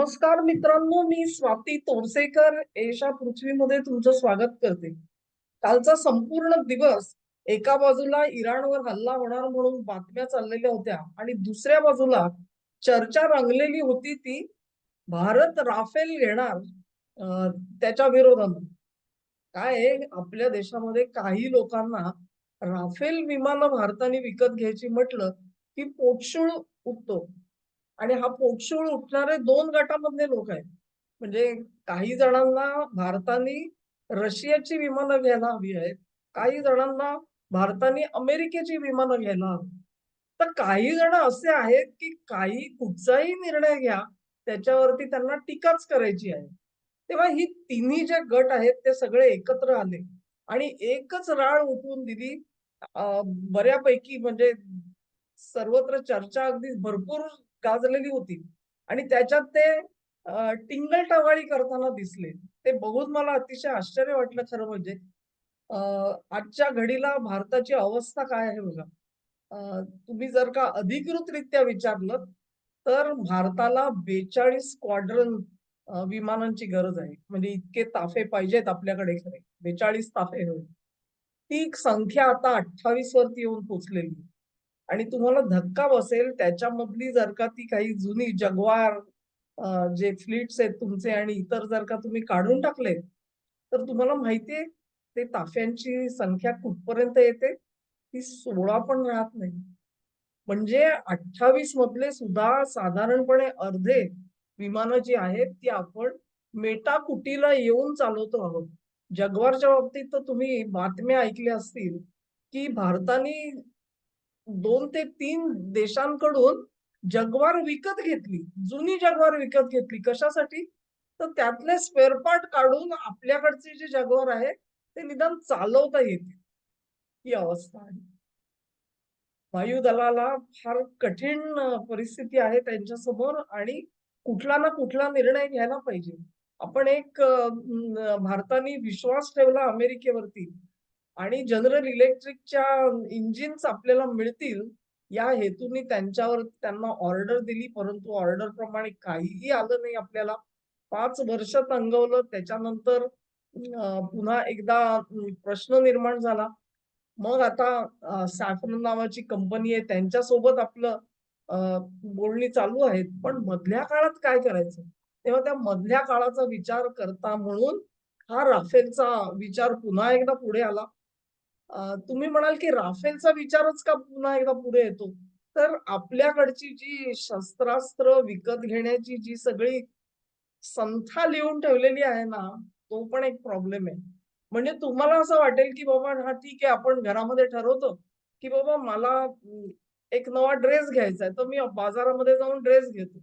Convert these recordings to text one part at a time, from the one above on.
नमस्कार मित्रांनो मी स्वाती तोरसेकर. एशा पृथ्वीमध्ये तुमचं स्वागत करते. कालचा संपूर्ण दिवस एका बाजूला इराणवर हल्ला होणार म्हणून बातम्या चाललेल्या होत्या आणि दुसऱ्या बाजूला चर्चा रंगलेली होती ती भारत राफेल घेणार त्याच्या विरोधात. काय आपल्या देशामध्ये काही लोकांना राफेल विमानं भारताने विकत घ्यायची म्हटलं की पोटशूळ उठतो. आणि हा पोटशूळ उठणारे दोन गटामधले लोक आहेत. म्हणजे काही जणांना भारताने रशियाची विमानं घ्यायला हवी आहेत. काही जणांना भारताने अमेरिकेची विमानं घ्यायला हवी तर काही जण असे आहेत की काही कुठचाही निर्णय घ्या त्याच्यावरती त्यांना टीकाच करायची आहे. तेव्हा ही तिन्ही जे गट आहेत ते सगळे एकत्र आले. आणि एकच राळ उठवून दिली. बऱ्यापैकी म्हणजे सर्वत्र चर्चा अगदी भरपूर गाजलेली होती. आणि त्याच्यात ते टिंगल टिंगल करताना दिसले. ते बघून मला अतिशय आश्चर्य वाटलं खरं म्हणजे आजच्या घडीला भारताची अवस्था काय आहे बघा. तुम्ही जर का अधिकृतरित्या विचारलं तर भारताला बेचाळीस स्क्वाड्रन विमानांची गरज आहे. म्हणजे इतके ताफे पाहिजेत आपल्याकडे खरे. बेचाळीस ताफे होईल ती संख्या आता अठ्ठावीस वरती येऊन पोहोचलेली आणि तुम्हाला धक्का बसेल त्याच्यामधली जर का ती काही जुनी जगवार जे फ्लीट्स आहेत तुमचे आणि इतर जर का तुम्ही काढून टाकले तर तुम्हाला माहितीये ते ताफ्यांची संख्या कुठपर्यंत येते? ती सोळा पण राहत नाही. म्हणजे अठ्ठावीस मधले सुद्धा साधारणपणे अर्धे विमानं जी आहेत ती आपण मेटाकुटीला येऊन चालवतो आहोत. जगवारच्या बाबतीत तर तुम्ही बातम्या ऐकल्या असतील की भारताने दोन ते तीन देशांकडून जगवार विकत घेतली जुनी जगवार विकत घेतली. कशासाठी? तर त्यातले स्पेअरपार्ट काढून आपल्याकडचे जे जगवार आहे ते निदान चालवता येते ही अवस्था आहे. वायुदलाला फार कठीण परिस्थिती आहे त्यांच्यासमोर आणि कुठला ना कुठला निर्णय घ्यायला पाहिजे. आपण एक भारताने विश्वास ठेवला अमेरिकेवरती. आणि जनरल इलेक्ट्रिकच्या इंजिन्स आपल्याला मिळतील या हेतूने त्यांच्यावर त्यांना ऑर्डर दिली परंतु ऑर्डर प्रमाणे काहीही आलं नाही आपल्याला. पाच वर्ष तंगवलं त्याच्यानंतर पुन्हा एकदा प्रश्न निर्माण झाला. मग आता सॅफरन नावाची कंपनी आहे त्यांच्यासोबत आपलं बोलणी चालू आहेत. पण मधल्या काळात काय करायचं? तेव्हा त्या मधल्या काळाचा विचार करता म्हणून हा राफेलचा विचार पुन्हा एकदा पुढे आला. तुम्ही म्हणाल की राफेलचा विचारच का पुन्हा एकदा पुढे येतो? तर आपल्याकडची जी शस्त्रास्त्र विकत घेण्याची जी सगळी संथा लिहून ठेवलेली आहे ना तो पण एक प्रॉब्लेम आहे. म्हणजे तुम्हाला असं वाटेल की बाबा हा ठीक आहे आपण घरामध्ये ठरवतो की बाबा मला एक नवा ड्रेस घ्यायचा आहे तर मी बाजारामध्ये जाऊन ड्रेस घेतो.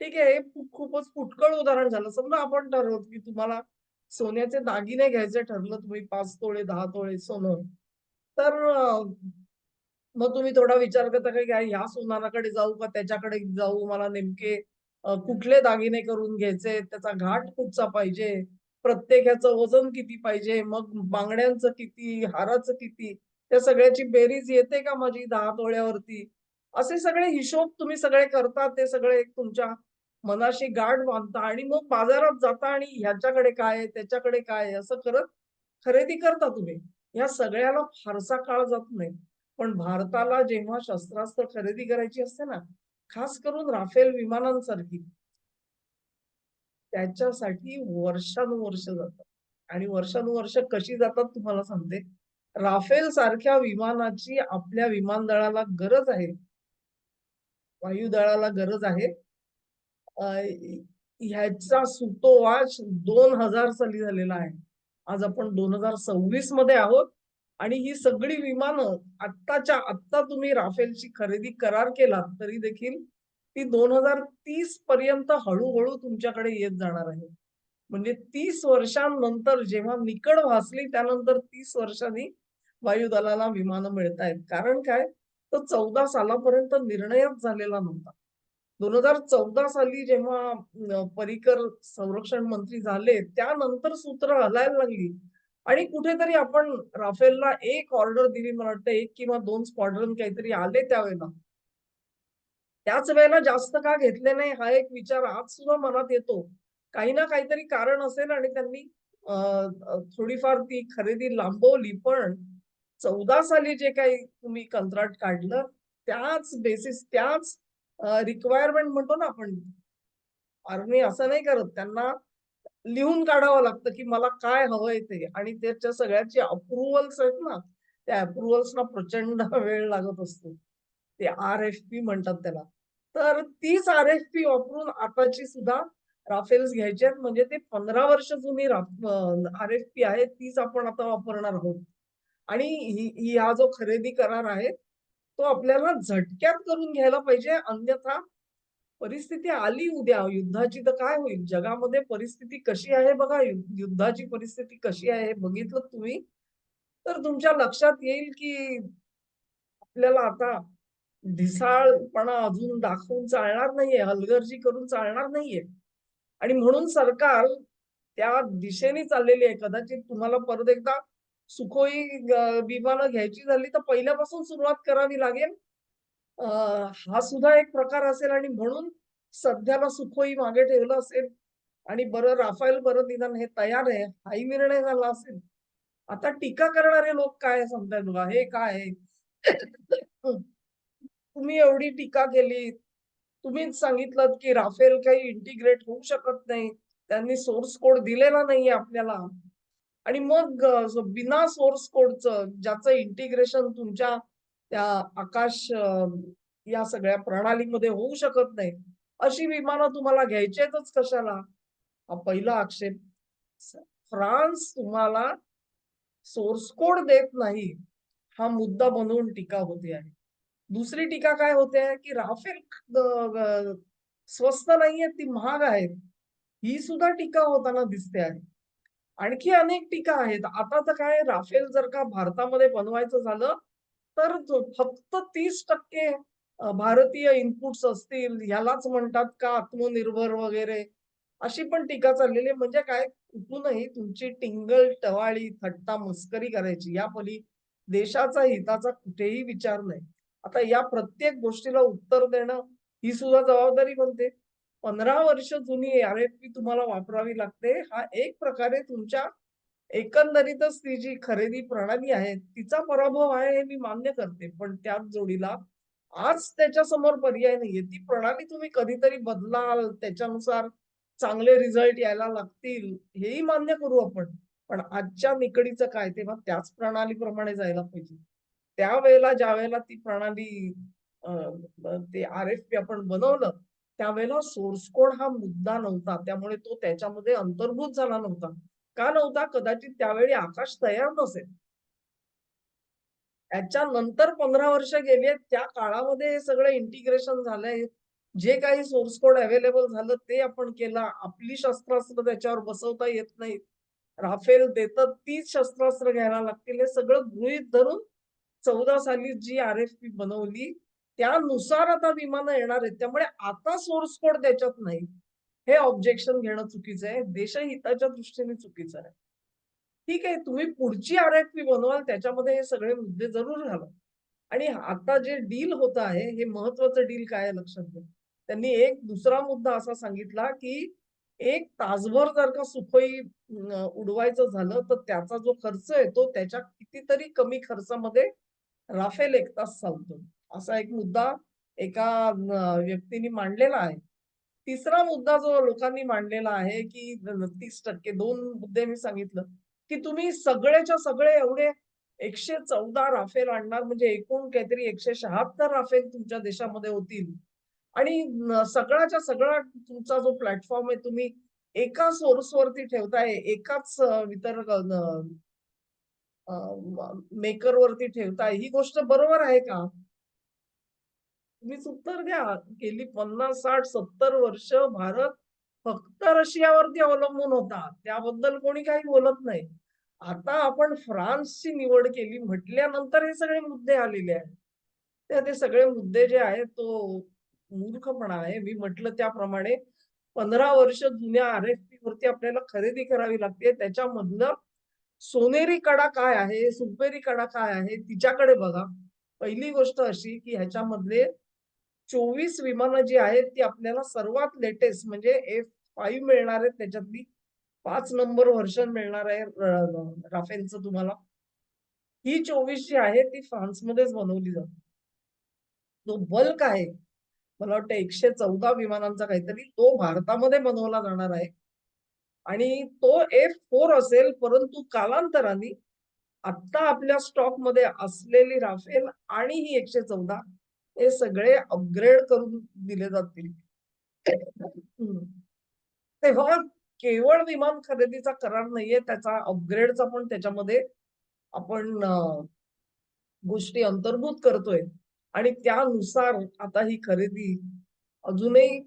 ठीक आहे हे खूपच फुटकळ उदाहरण झालं. समजा आपण ठरवतो की तुम्हाला सोन्याचे दागिने घ्यायचे ठरलं तुम्ही पाच तोळे दहा तोळे सोनं तर मग तुम्ही थोडा विचार करता का की ह्या सोनाराकडे जाऊ का त्याच्याकडे जाऊ? मला नेमके कुठले दागिने करून घ्यायचे? त्याचा घाट कुठचा पाहिजे? प्रत्येकाचं वजन किती पाहिजे? मग बांगड्यांचं किती? हाराचं किती? त्या सगळ्याची बेरीज येते का माझी दहा तोळ्यावरती? असे सगळे हिशोब तुम्ही सगळे करता ते सगळे तुमच्या मनाशी गाठ बांधता आणि मग बाजारात जाता आणि ह्याच्याकडे काय त्याच्याकडे काय असं करत खरेदी करता तुम्ही. या सगळ्याला फारसा काळ जात नाही. पण भारताला जेव्हा शस्त्रास्त्र खरेदी करायची असते ना खास करून राफेल विमानांसारखी त्याच्यासाठी वर्षानुवर्ष जातात. आणि वर्षानुवर्ष कशी जातात तुम्हाला सांगते. राफेल सारख्या विमानाची आपल्या विमानदळाला गरज आहे. वायुदळाला गरज आहे. ह्याचा सुतोवाच दोन हजार साली झालेला आहे. आज आपण दोन हजार सव्वीसमध्ये आहोत आणि ही सगळी विमानं आत्ताच्या आत्ता तुम्ही राफेलची खरेदी करार केला तरी देखील ती दोन हजार तीस पर्यंत हळूहळू तुमच्याकडे येत जाणार आहे. म्हणजे तीस वर्षांनंतर जेव्हा निकड भासली त्यानंतर तीस वर्षांनी वायुदलाला विमानं मिळत आहेत कारण काय? तर चौदा सालापर्यंत निर्णयच झालेला नव्हता. दोन हजार चौदा साली जेव्हा परिकर संरक्षण मंत्री झाले त्यानंतर सूत्र हलायला लागली. आणि कुठेतरी आपण राफेलला एक ऑर्डर दिली मला वाटतं एक किंवा दोन स्क्वाड्रन काहीतरी आले त्यावेळेला. त्याच वेळेला जास्त का घेतले नाही हा एक विचार आज सुद्धा मनात येतो. काही ना काहीतरी कारण असेल आणि त्यांनी थोडीफार ती खरेदी लांबवली पण चौदा साली जे काही तुम्ही कंत्राट काढलं त्याच बेसिस त्याच रिक्वायरमेंट म्हणतो ना आपण. आर्मी असं नाही करत. त्यांना लिहून काढावं लागतं की मला काय हवंय ते. आणि त्याच्या सगळ्याची अप्रुव्हल्स आहेत ना त्या अप्रुव्हल्सना प्रचंड वेळ लागत असतो. ते आर एफ पी म्हणतात त्याला. तर तीच आर एफ पी वापरून आताची सुद्धा राफेल्स घ्यायचे आहेत. म्हणजे ते पंधरा वर्ष जुनी आर एफ पी आहे तीच आपण आता वापरणार आहोत. आणि हा जो खरेदी करार आहे तो आपल्याला झटक्यात करून घ्यायला पाहिजे. अन्यथा परिस्थिती आली उद्या. युद्धाची तर काय होईल? जगामध्ये परिस्थिती कशी आहे बघा. युद्धाची परिस्थिती कशी आहे बघितलं तुम्ही. तर तुमच्या लक्षात येईल की आपल्याला आता ढिसाळपणा अजून दाखवून चालणार नाहीये. हलगर्जी करून चालणार नाहीये. आणि म्हणून सरकार त्या दिशेने चाललेली आहे. कदाचित तुम्हाला परत एकदा सुखोई विमानं घ्यायची झाली तर पहिल्यापासून सुरुवात करावी लागेल. हा सुद्धा एक प्रकार असेल आणि म्हणून सध्याला सुखोई मागे ठेवलं असेल. आणि बरं राफेल बरं निदान हे तयार आहे हाही निर्णय झाला असेल. आता टीका करणारे लोक काय सांगताय तुला हे काय तुम्ही एवढी टीका केली तुम्हीच सांगितलं की राफेल काही इंटिग्रेट होऊ शकत नाही. त्यांनी सोर्स कोड दिलेला नाहीये आपल्याला. आणि मग बिना सोर्स कोडचं ज्याचं इंटिग्रेशन तुमच्या त्या आकाश या सगळ्या प्रणालीमध्ये होऊ शकत नाही अशी विमानं तुम्हाला घ्यायचेच कशाला? हा पहिला आक्षेप. फ्रान्स तुम्हाला सोर्स कोड देत नाही हा मुद्दा बनवून टीका होते आहे. दुसरी टीका काय होते आहे की राफेल स्वस्त नाहीये ती महाग आहेत ही सुद्धा टीका होताना दिसते आहे. आणखी अनेक टीका आहेत. आता तर काय राफेल जर का भारतामध्ये बनवायचं झालं तर फक्त तीस टक्के भारतीय इनपुट्स असतील ह्यालाच म्हणतात का आत्मनिर्भर वगैरे? अशी पण टीका चाललेली म्हणजे काय कुठूनही तुमची टिंगल टवाळी थट्टा मस्करी करायची या पली देशाचा हिताचा कुठेही विचार नाही. आता या प्रत्येक गोष्टीला उत्तर देणं ही सुद्धा जबाबदारी बनते. पंधरा वर्ष जुनी आर एफ पी तुम्हाला वापरावी लागते. हा एक प्रकारे तुमच्या एकंदरीतच ती जी खरेदी प्रणाली आहे तिचा पराभव आहे हे मी मान्य करते. पण त्याच जोडीला आज त्याच्यासमोर पर्याय नाहीये. ती प्रणाली तुम्ही कधीतरी बदलाल त्याच्यानुसार चांगले रिझल्ट यायला लागतील हेही मान्य करू आपण. पण आजच्या निकडीचं काय? तेव्हा त्याच प्रणालीप्रमाणे जायला पाहिजे. त्यावेळेला ज्या वेळेला ती प्रणाली ते आर एफ पी आपण बनवलं त्यावेळेला सोर्स कोड हा मुद्दा नव्हता. त्यामुळे तो त्याच्यामध्ये अंतर्भूत झाला नव्हता. का नव्हता? कदाचित त्यावेळी आकाश तयार नसेल. त्याच्या नंतर पंधरा वर्ष गेली त्या काळामध्ये हे सगळं इंटिग्रेशन झालंय. जे काही सोर्स कोड अवेलेबल झालं ते आपण केलं. आपली शस्त्रास्त्र त्याच्यावर बसवता येत नाहीत. राफेल देतात तीच शस्त्रास्त्र घ्यायला लागतील. हे सगळं गृहित धरून चौदा साली जी आर एफ पी बनवली त्यानुसार आता विमानं येणार आहेत. त्यामुळे आता सोर्स कोड त्याच्यात नाही. हे ऑब्जेक्शन घेणं चुकीचं आहे. देशहिताच्या दृष्टीने चुकीचं आहे. ठीक आहे तुम्ही पुढची आर एफ पी बनवाल त्याच्यामध्ये हे सगळे मुद्दे जरूर घाला. आणि आता जे डील होत आहे हे महत्वाचं डील काय लक्षात घ्या. त्यांनी एक दुसरा मुद्दा असा सांगितला की एक तासभर जर का सुखोई उडवायचं झालं तर त्याचा जो खर्च आहे तो त्याच्या कितीतरी कमी खर्चामध्ये राफेल एक तास चालतो. असा एक मुद्दा एका व्यक्तीने मांडलेला आहे. तिसरा मुद्दा जो लोकांनी मांडलेला आहे की तीस टक्के दोन मुद्दे मी सांगितलं की तुम्ही सगळेच्या सगळे एवढे एकशे चौदा राफेल आणणार म्हणजे एकूण काहीतरी एकशे शहात्तर राफेल तुमच्या देशामध्ये होतील. आणि सगळ्याच्या सगळा तुमचा जो प्लॅटफॉर्म आहे तुम्ही एका सोर्स वरती ठेवताय एकाच वितरक मेकर वरती ठेवताय ही गोष्ट बरोबर आहे का? तुम्हीच उत्तर द्या. गेली पन्नास साठ सत्तर वर्ष भारत फक्त रशियावरती अवलंबून होता. त्याबद्दल कोणी काही बोलत नाही. आता आपण फ्रान्सची निवड केली म्हटल्यानंतर हे सगळे मुद्दे आलेले आहेत. ते सगळे मुद्दे जे आहेत तो मूर्खपणा आहे. मी म्हटलं त्याप्रमाणे पंधरा वर्ष जुन्या आर एफ पी वरती आपल्याला खरेदी करावी लागते. त्याच्यामधलं सोनेरी कडा काय आहे सुपेरी कडा काय आहे तिच्याकडे बघा. पहिली गोष्ट अशी की ह्याच्यामधले चोवीस विमानं जी आहेत ती आपल्याला सर्वात लेटेस्ट म्हणजे एफ फाईव्ह मिळणार आहेत. त्याच्यातली पाच नंबर व्हर्शन मिळणार आहे राफेलचं तुम्हाला. ही चोवीस जी आहे ती फ्रान्समध्येच बनवली जाते. जो बल्क आहे. मला वाटतं एकशे चौदा विमानांचा काहीतरी तो भारतामध्ये बनवला जाणार आहे. आणि तो एफ फोर असेल परंतु कालांतराने आता आपल्या स्टॉकमध्ये असलेली राफेल आणि ही एकशे चौदा हे सगळे अपग्रेड करून दिले जातील. तेव्हा केवळ विमान खरेदीचा करार नाहीये त्याचा अपग्रेडचा पण त्याच्यामध्ये आपण गोष्टी अंतर्भूत करतोय. आणि त्यानुसार आता ही खरेदी अजूनही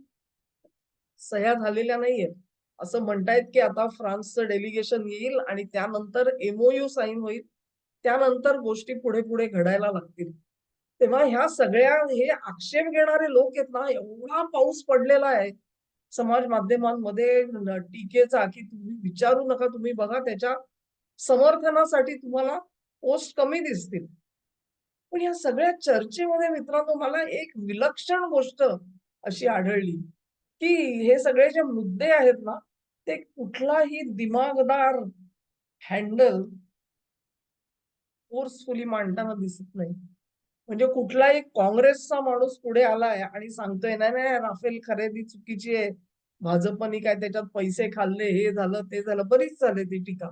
सह्या झालेल्या नाहीयेत. असं म्हणतायत की आता फ्रान्सचं डेलिगेशन येईल आणि त्यानंतर एमओयू साईन होईल. त्यानंतर गोष्टी पुढे पुढे घडायला लागतील. तेव्हा ह्या सगळ्या हे आक्षेप घेणारे लोक आहेत ना एवढा पाऊस पडलेला आहे. समाज माध्यमांमध्ये टीकेचा की तुम्ही विचारू नका तुम्ही बघा त्याच्या समर्थनासाठी तुम्हाला पोस्ट कमी दिसतील. पण या सगळ्या चर्चेमध्ये मित्रांनो मला एक विलक्षण गोष्ट अशी आढळली की हे सगळे जे मुद्दे आहेत ना ते कुठलाही दिमागदार हँडल फोर्सफुली मांडताना दिसत नाही. म्हणजे कुठलाही काँग्रेसचा माणूस पुढे आलाय आणि सांगतोय नाही नाही राफेल खरेदी चुकीची आहे. भाजपनी काय त्याच्यात पैसे खाल्ले हे झालं ते झालं. बरीच झाले ती टीका.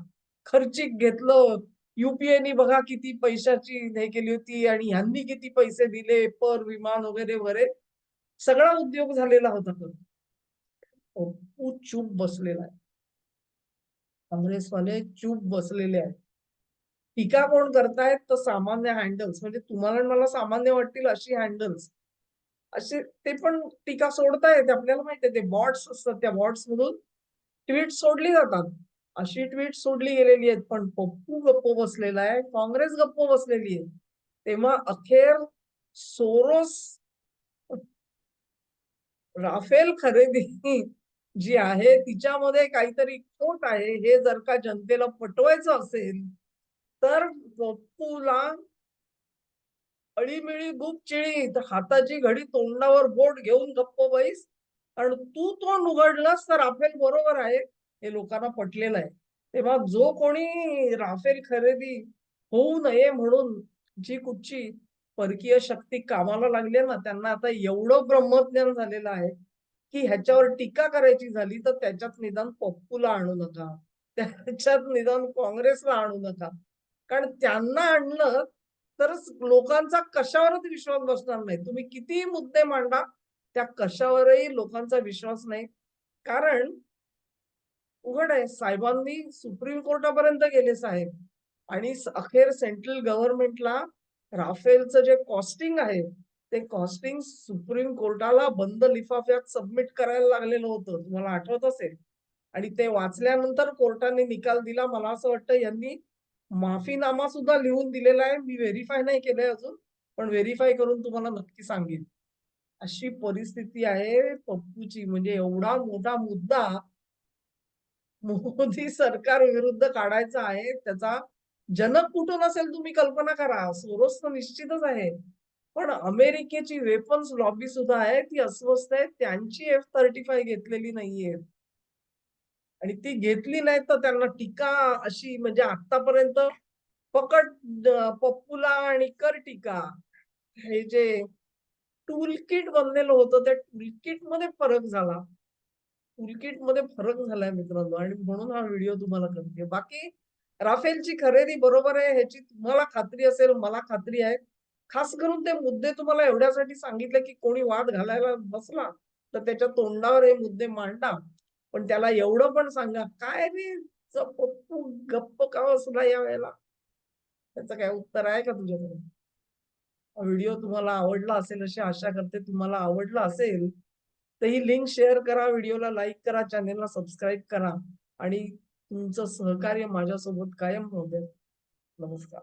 खर्चिक घेतलं. युपीएनी बघा किती पैशाची हे केली होती आणि ह्यांनी किती पैसे दिले पर विमान वगैरे वगैरे. सगळा उद्योग झालेला होता तो. चूप बसलेला आहे. काँग्रेसवाले चूप बसलेले आहेत. टीका कोण करतायत तर सामान्य हँडल्स म्हणजे तुम्हाला मला सामान्य वाटतील अशी हँडल्स असे ते पण टीका सोडतायत आपल्याला माहिती आहे ते बॉट्स असतात त्या बॉट्स मधून ट्विट सोडली जातात. अशी ट्विट सोडली गेलेली आहेत पण पप्पू गप्प बसलेला आहे काँग्रेस गप्प बसलेली आहे. तेव्हा अखेर सोरोस राफेल खरेदी जी आहे तिच्यामध्ये काहीतरी खोट आहे हे जर का जनतेला पटवायचं असेल तर गप्पूला अळीमिळी गुप चिळी हाताची घडी तोंडावर बोट घेऊन गप्प बैस कारण तू तोंड उघडलास तर राफेल बरोबर आहे. हे लोकांना पटलेलं आहे तेव्हा जो कोणी राफेल खरेदी होऊ नये म्हणून जी कुठची परकीय शक्ती कामाला लागली ना त्यांना आता एवढं ब्रह्मज्ञान झालेलं आहे की ह्याच्यावर टीका करायची झाली तर त्याच्यात निदान पप्पूला आणू नका. त्याच्यात निदान काँग्रेसला आणू नका. कारण त्यांना आणलं तरच लोकांचा कशावरच विश्वास बसणार नाही. तुम्ही कितीही मुद्दे मांडा त्या कशावरही लोकांचा विश्वास नाही. कारण उघड आहे साहेबांनी सुप्रीम कोर्टापर्यंत गेले साहेब. आणि अखेर सेंट्रल गव्हर्नमेंटला राफेलचं जे कॉस्टिंग आहे ते कॉस्टिंग सुप्रीम कोर्टाला बंद लिफाफ्यात सबमिट करायला लागलेलं होतं. तुम्हाला आठवत असेल. आणि ते वाचल्यानंतर कोर्टाने निकाल दिला. मला असं वाटतं यांनी माफीनामा सुद्धा लिहून दिलेला आहे. मी व्हेरीफाय नाही केलंय अजून पण व्हेरीफाय करून तुम्हाला नक्की सांगेन. अशी परिस्थिती आहे पप्पूची. म्हणजे एवढा मोठा मुद्दा मोदी सरकार विरुद्ध काढायचा आहे त्याचा जनक कुठून असेल तुम्ही कल्पना करा. सोरोस तर निश्चितच आहे. पण अमेरिकेची वेपन्स लॉबी सुद्धा आहे. ती अस्वस्थ आहे. त्यांची एफ थर्टी फाय घेतलेली नाहीये. आणि ती घेतली नाही तर त्यांना टीका अशी म्हणजे आतापर्यंत पकड पप्पूला आणि कर टीका. हे जे टूल किट बनलेलं होतं त्या टूल किटमध्ये फरक झाला. टूल किटमध्ये फरक झालाय मित्रांनो. आणि म्हणून हा व्हिडिओ तुम्हाला करते बाकी राफेलची खरेदी बरोबर आहे ह्याची तुम्हाला खात्री असेल मला खात्री आहे. खास करून ते मुद्दे तुम्हाला एवढ्यासाठी सांगितले की कोणी वाद घालायला बसला तर त्याच्या तोंडावर हे मुद्दे मांडा. पण त्याला एवढं पण सांगा काय रे? पप्पू गप्प का असला या वेळेला? त्याचं काय उत्तर आहे का तुझ्याकडे व्हिडिओ तुम्हाला आवडला असेल अशी आशा करते तुम्हाला आवडला असेल तर ही लिंक शेअर करा व्हिडिओला लाईक करा चॅनेलला सबस्क्राईब करा आणि तुमचं सहकार्य माझ्यासोबत कायम होते नमस्कार.